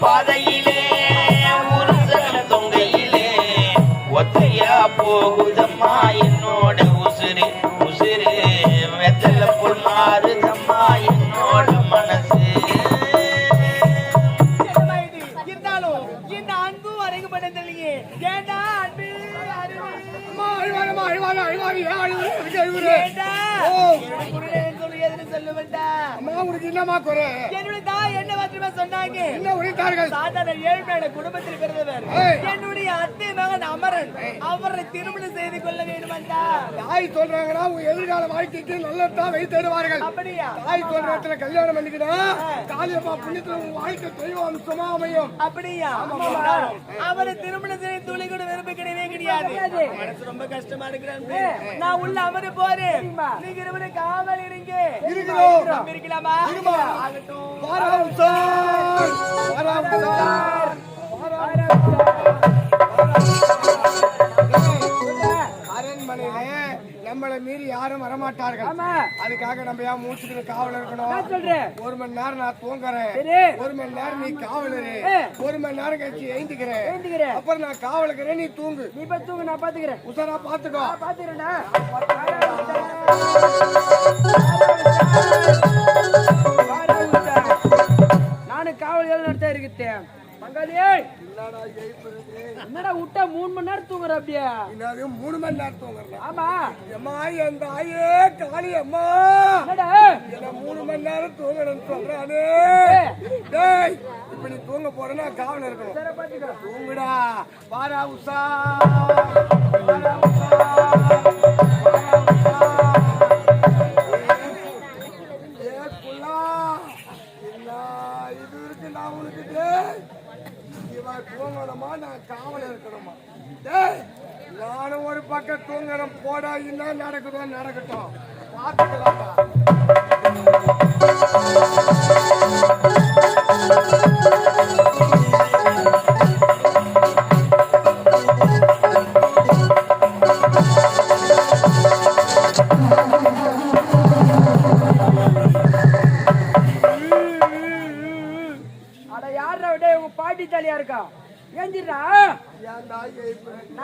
பாதையிலே ஊரு தொங்கையிலே. ஒத்தையா போகுதம்மா என்னோட உசுரு உசுரு. வெத்தல புல்லாருதம்மா என்னோட மனசு. இருந்தாலும் இந்த அன்பு வரைக்கப்பட்டதில்லையே ஏண்டா அன்பு வேண்டாம் என்னமா குறை? என்னுடைய தாய் என்ன மாத்திரமா சொன்னாங்க? என்ன உரைத்தார்கள்? சாதாரண ஏழ்மையான குடும்பத்தில் பிறந்தவர். ஏய். என்னுடைய அத்தை மகன் அமரன். அவரை திருமணம் செய்து கொள்ள வேண்டுமென்றா? தாய் சொல்றாங்கன்னா உங்க எதிர்கால வாழ்க்கைக்கு நல்லதான் வைத்திடுவார்கள் அப்படியா? தாய் சொல்ற இடத்துல கல்யாணம் பண்ணிக்கிட்டா காளியப்பா புண்ணியத்துல உங்க வாழ்க்கை தெய்வ அம்சமா அமையும். அப்படியா? அவரை திருமணம் செய்ய துளி கூட விரும்ப கிடையவே கிடையாது ரொம்ப கஷ்டமா இருக்கிறான் நான் உள்ள அமர போறேன். நீங்க இருவரும் காவல் இருங்க. இருக்கிறோம். இருக்கலாமா நம்மளை மீறி யாரும் வரமாட்டார்கள். அதுக்காக நம்ம ஏன் மூச்சுக்கிட்டு காவல் இருக்கணும்? ஒரு மணி நேரம் நான் தூங்குறேன். ஒரு மணி நேரம் நீ காவலரு. ஒரு மணி நேரம் கழிச்சு எழுந்துக்கிறேன் அப்புறம் நான் காவலுக்கிறேன் நீ தூங்கு. நீ போய் தூங்க நான் பாத்துக்கிறேன். உசாரா பாத்துக்கோ. பாத்துக்கிறேன்டா. நானும் காவல் நடத்த இருக்கேன் பங்காளி என்னடா விட்டா மூணு மணி நேரம் தூங்குற அப்படியே? என்னது மூணு மணி நேரம் தூங்குறேன் ஆமா. அம்மா என் தாயே காளி அம்மா. என்ன மூணு மணி நேரம் தூங்கணும்னு சொல்றானே. டேய் இப்ப நீ தூங்க போறேன்னா காவல் இருக்கணும். தூங்குடா. பாரா உஷா. பக்கம் தூங்கணும் போடா என்ன நடக்குதோ நடக்கட்டும். பார்த்துக்கலாம்டா.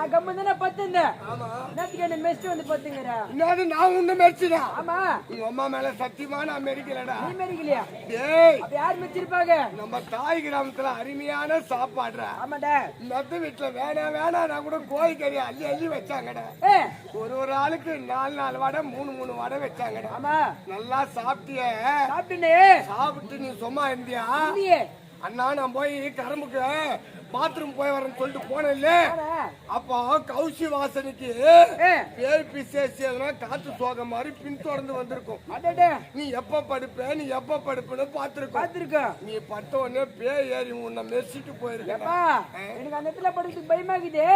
நான் கம்மி தானே நேற்றுக்கு என்ன மெஸ்ட் வந்து பத்துங்கிற என்னது நான் உன்னை மெரிச்சினா? ஆமா. உங்க அம்மா மேல சத்தியமா நான் மெரிக்கலடா நீ மெரிக்கலையா? டேய். அப்ப யார் மெச்சிருப்பாங்க நம்ம தாய் கிராமத்துல அருமையான சாப்பாடுறா ஆமாடா. மத்த வீட்டுல வேணாம் வேணாம் நான் கூட கோழிக்கறி அள்ளி அள்ளி வச்சாங்கடா. ஒரு ஒரு ஆளுக்கு நாலு நாலு வடை மூணு மூணு வடை வச்சாங்கடா. ஆமா. நல்லா சாப்பிட்டிய? சாப்பிட்டுனே. சாப்பிட்டு நீ சும்மா இருந்தியா? அண்ணா நான் போய் கரும்புக்கு பாத்ரூம் போய் வரேன்னு சொல்லிட்டு போனேன் இல்ல அப்போ கௌசி வாசனைக்கு பேய் பிசேசி எதனா காத்து சோக மாதிரி பின்தொடர்ந்து வந்திருக்கும். நீ எப்ப படுப்ப நீ எப்ப படுப்பன்னு பாத்துருக்கோம் பாத்துருக்க நீ பட்ட உடனே பேய் ஏறி உன்னை மெர்சிட்டு போயிருக்க. அப்பா எனக்கு அந்த இடத்துல படுத்து பயமாக்குது.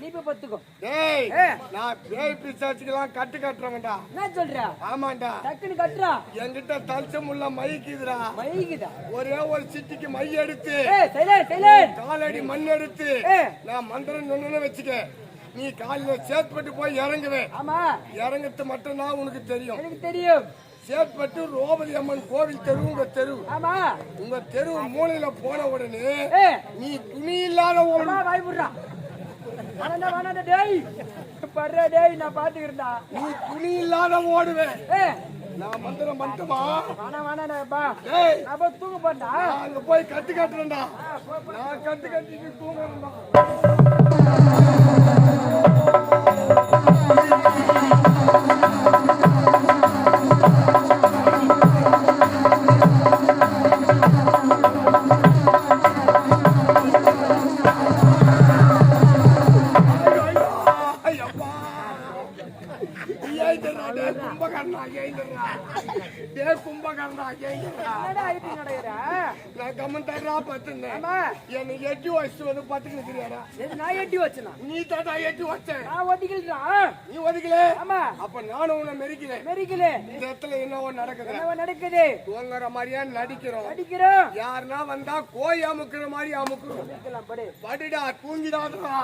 நீ போய் பத்துக்கோ டேய். நான் பேய் பிசாச்சுக்கெல்லாம் கட்டு கட்டுறவன்டா. என்ன சொல்ற? ஆமாண்டா. டக்குன்னு கட்டுறா. என்கிட்ட தலிச்ச முள்ள மைக்குதுடா. மயங்குதா ஒரே ஒரு சிட்டிக்கு மை எடுத்து. சைலன் காலை நாலடி மண் எடுத்து. நான் மந்திரம் சொன்னு வச்சுக்க. நீ காலையில சேத்பட்டு போய் இறங்குவேன் ஆமா. இறங்கறது மட்டும் தான் உனக்கு தெரியும். எனக்கு தெரியும். சேத்பட்டு ரோபதி அம்மன் கோவில் தெரு உங்க தெரு. ஆமா. உங்க தெரு மூலையில போன உடனே நீ துணி இல்லாத ஒரு அம்மா வாய் புடுறா டேய். டேய் நான் பாத்துக்கிறேன்டா. நீ துணி இல்லாத ஓடுவேன் நான் மந்திரம் மட்டுமா வேணாம் வேணாண்டாப்பா ஏய். நான் போய் தூங்க போறேன்டா. அங்க போய் கட்டு கட்டுறேன்டா. நான் கட்டு கட்டிட்டு தூங்குறேன்டா. ஏய்தரா என்னடா நான் கம்மன் பத்துனேன் ஆமா என்னை எட்டி வச்சு வந்து பத்துக்கு நிக்கிறியாடா நான் எட்டி வச்சனா நீ தாத்தா எட்டி வச்சேன் நான் ஒட்டிக்கலடா நீ ஒதுக்கல ஆமா அப்ப நானும் உன்னை மெரிக்கிறேன் மெரிக்கல இந்த இடத்துல என்னவோ நடக்குது என்னவா நடக்குது தூங்குற மாதிரியா நடிக்கிறோம் நடிக்கிறோம் யாருன்னா வந்தா கோய் அமுக்குற மாதிரி அமுக்குறோம் இருக்கலாம் படு படுடா தூங்கிடாதடா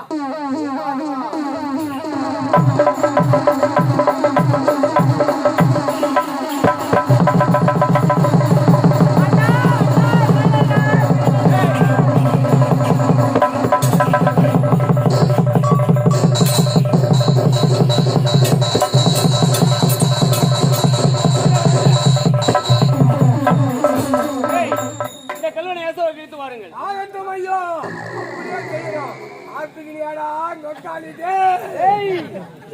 பாருங்கள். கிழித்து ஆகட்டும் அப்படியே செய்யணும் ஆத்துக்கினியாடா நொட்டாளி ஏய்.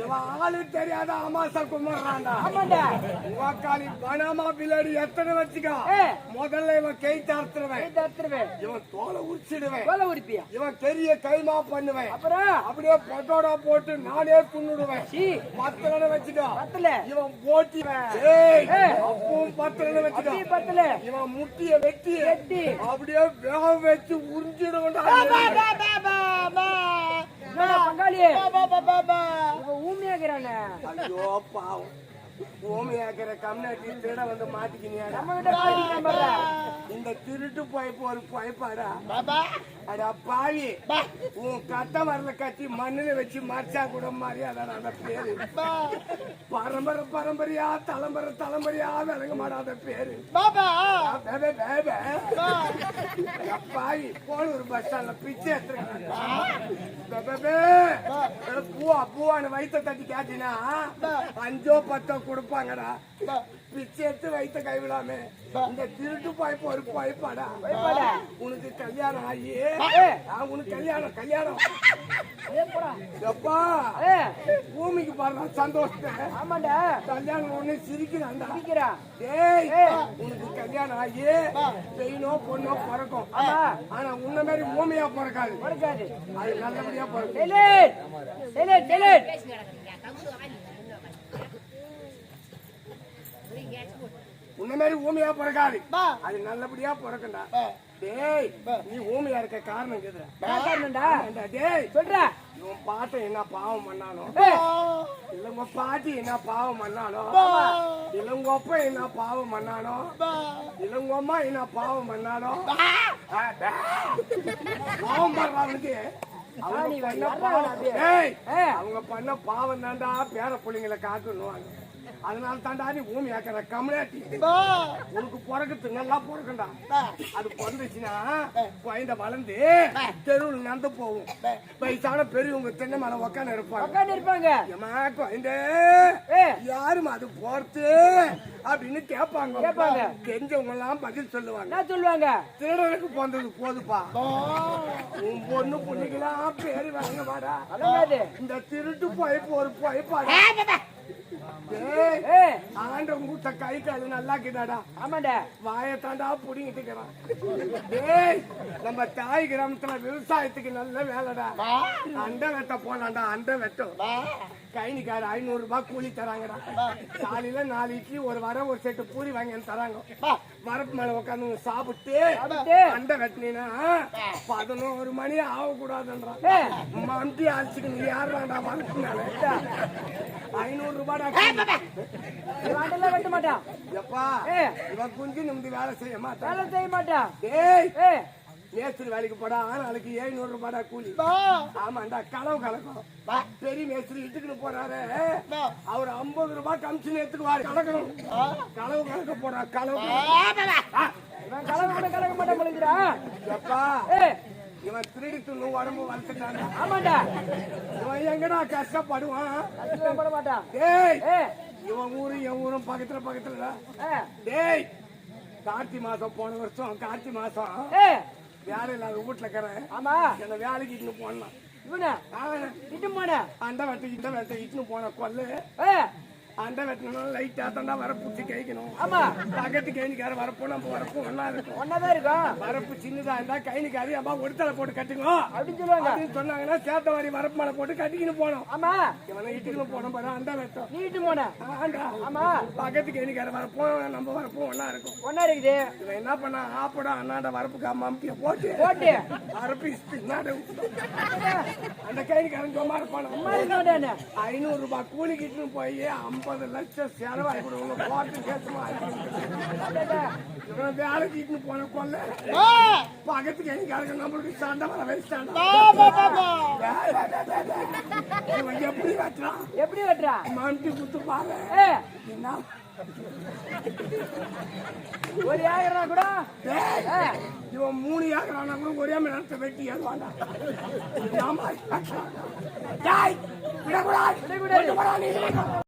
இவன் ஆளு தெரியாத அமாசா கும்பிடுறான்டா ஆமாண்டா. பணமா பின்னாடி எத்தனை வச்சுக்கோ. முதல்ல இவன் கை தார்த்துருவேன். தத்துருவேன் இவன் தோலை உரிச்சிடுவேன். கோல உரிப்பியா? இவன் பெரிய கைமா பண்ணுவேன். அப்புறம்? அப்படியே பட்டோடா போட்டு நானே துண்ணுடுவேன். சீ. பத்தலன்னு வச்சுக்கோ. பத்தல. இவன் போட்டி. அப்பவும் பத்தலன்னு வச்சுக்கோ. பத்தல. இவன் முட்டிய வெட்டி வெட்டி. அப்படியே வேக வச்சு உறிஞ்சிடுவேன்டா. இவன் ஊமையாக்குறானே ஐயோ பாவம். பூமியாக்கிற கம்னாட்டி திருட வந்து மாட்டிக்கினியாடா. இந்த திருட்டு பைப்பு ஒரு பைப்பாடா அடா பாவி. உன் கட்ட வரல கட்டி மண்ணுல வச்சு மறைச்சா கூட மரியாதை அந்த பேரு. பரம்பரை பரம்பரையா தலைமுறை தலைமுறையா விளங்க மாட்டாத பேரு. பாவி போனூர் பஸ் ஸ்டாண்ட்ல பிச்சை எடுத்துருக்காங்க பூவா பூவான்னு வயிற்ற தட்டி கேட்டினா அஞ்சோ பத்தோ கொடுப்பாங்கடா பிச்சை எடுத்து வைத்த கைவிடாம இந்த திருட்டு பாய்ப்பு ஒரு பாய்ப்பாடா. உனக்கு கல்யாணம் ஆகி. உனக்கு கல்யாணம் கல்யாணம். ஏய், போடா. எப்பா பூமிக்கு பாருடா சந்தோஷத்தை. ஆமாண்டா. கல்யாணம் ஒண்ணு சிரிக்கிறான்டா. டேய் ஏய். உனக்கு கல்யாணம் ஆகி பெயினோ பொண்ணோ பிறக்கும். ஆமா. ஆனா உன்ன மாதிரி ஊமையா பிறக்காது. அது நல்லபடியா பிறக்கும். உன்ன மாதிரி ஊமையா பிறக்காது. அது நல்லபடியா பிறக்கும்டா. டேய் நீ ஊமையா இருக்க காரணம் கேக்குற. டேய் சொல்றா. இவன் பாட்டை என்ன பாவம் பண்ணானோ ஏய், இல்ல உங்க பாட்டி என்ன பாவம் பண்ணானோ இல்ல உங்க அப்பா என்ன பாவம் பண்ணானோ இல்ல உங்க அம்மா என்ன பாவம் பண்ணானோ. பாவம் பண்றானுக்கு அவங்க பண்ண பாவம் தாண்டா பேர பிள்ளைங்களை காக்கணும் அதனால தாண்டா நீ ஊமி ஆக்கிற கம்யூனிட்டி உனக்கு பிறகுத்து நல்லா பிறக்கும்டா. அது பிறந்துச்சுன்னா குழந்தை வளர்ந்து தெருவில் நடந்து போகும். வயசான பெரியவங்க தென்னை மேல உக்காந்து இருப்பாங்க. இருப்பாங்க. ஏம்மா குழந்தை ஏய். யாரும்மா அது போறது அப்படின்னு கேட்பாங்க. கேட்பாங்க. தெரிஞ்சவங்க எல்லாம் பதில் சொல்லுவாங்க. சொல்லுவாங்க? திருடனுக்கு பிறந்தது போதுப்பா. உன் பொண்ணு பொண்ணுக்கெல்லாம் பேரு வாங்க வாடா. இந்த திருட்டு பைப்பு ஒரு பைப்பாடா ஆண்டவன் கூட்ட கை காலு நல்லா கிட்டாடா ஆமாண்டா. வாயை தாண்டா புடிங்கிட்டு இருக்கிறான். டேய் நம்ம தாய் கிராமத்துல விவசாயத்துக்கு நல்ல வேலைடா. அண்டை வெட்ட போலாம்டா அண்டை வெட்டும். கைனிக்கார ஐநூறு ரூபாய் கூலி தராங்கடா. காலையில நாலு இட்லி ஒரு வர ஒரு செட்டு பூரி வாங்கி தராங்க. வரப்பு மேல உட்காந்து சாப்பிட்டு. அண்டை வெட்டினா பதினோரு மணி ஆகக்கூடாதுன்றான். மம்பி அழைச்சிக்கு நீ யாருடாண்டா வரப்பு மேல? ஐநூறு ரூபாடா வெட்ட மாட்டான் எப்பா. இவன் குஞ்சு நிமிந்து வேலை செய்ய மாட்டான் வேலை செய்ய மாட்டான் டேய். ஏய் மேஸ்திரி வேலைக்கு போடா நாளைக்கு ஏழுநூறு ரூபாடா கூலி. ஆமாண்டா களவு கலக்கும். பெரிய மேஸ்திரி இட்டுக்கிட்டு போறாரு. அவர் ஐம்பது ரூபாய் கமிஷன் எடுத்துக்குவாரு. கலக்கணும். களவு கலக்க போறா களவு இவன் கலக்க கூட கலக்க மாட்டேன் எப்பா இவன் திருடி துண்ணு உடம்பு வளர்த்துட்டாங்க ஆமாண்டா. இவன் எங்கடா கஷ்டப்படுவான்? அதுக்கு போட மாட்டான் டேய் இவன் ஊரு என் ஊரும் பக்கத்துல பக்கத்துல டேய் கார்த்தி மாசம் போன வருஷம் கார்த்தி மாசம். வேலை இல்லாத வீட்டுல இருக்கிறேன். ஆமா. என்ன வேலைக்கு இட்டுன்னு போனான் இவன? இட்டு போன? அண்டை வெட்டு இந்த வெட்ட இட்டுன்னு போன கொல்லு ஏ அண்டை வெட்டணும் லைட்டா தண்டா வரப்பு கைக்கணும் ஆமா. பக்கத்து கைனிக்கார வரப்போ நம்ம வரப்பு ஒன்னா இருக்கும். ஒன்னாதான் இருக்கும். வரப்பு சின்னதா இருந்தா கைனிக்காரி அம்மா ஒருத்தலை போட்டு கட்டுங்க. அப்படின்னு சொல்லுவாங்க. அப்படின்னு சொன்னாங்கன்னா சேத்த மாதிரி வரப்பு மேல போட்டு கட்டிக்கின்னு போனோம் ஆமா. இவனை இட்டுக்கின்னு போன பாரு அண்டை வெட்டும். நீ இட்டு போன. ஆண்டா. ஆமா. பக்கத்து கைனிக்கார வரப்போ நம்ம வரப்பு ஒன்னா இருக்கும். ஒன்னா இருக்குது. இவன் என்ன பண்ணா ஆப்படா அண்ணாண்ட வரப்புக்கு மம்பிய போட்டு போட்டு. வரப்பு அந்த கைனிக்காரன் சும்மா இருப்பான? அம்மா ஐநூறு ரூபாய் கூலி கிட்டுன்னு போய் ஐம்பது லட்சம் கொடுங்க. போட்டு கேட்டுமா இவன் வேலைக்கு இட்டுன்னு போன கொல்ல. பக்கத்துக்கு எங்க நம்மளுக்கு சண்டை வர வச்சுட்டான் இவன் எப்படி வெட்டுறான் எப்படி வெட்டுறா? மம்பி குத்து பாரு. என்ன? ஒரு ஏகரா கூட? இவன் மூணு ஏக்கரானா கூட ஒரே மணி நேரத்தை வெட்டி விடக்கூடாது. விடக்கூடாது.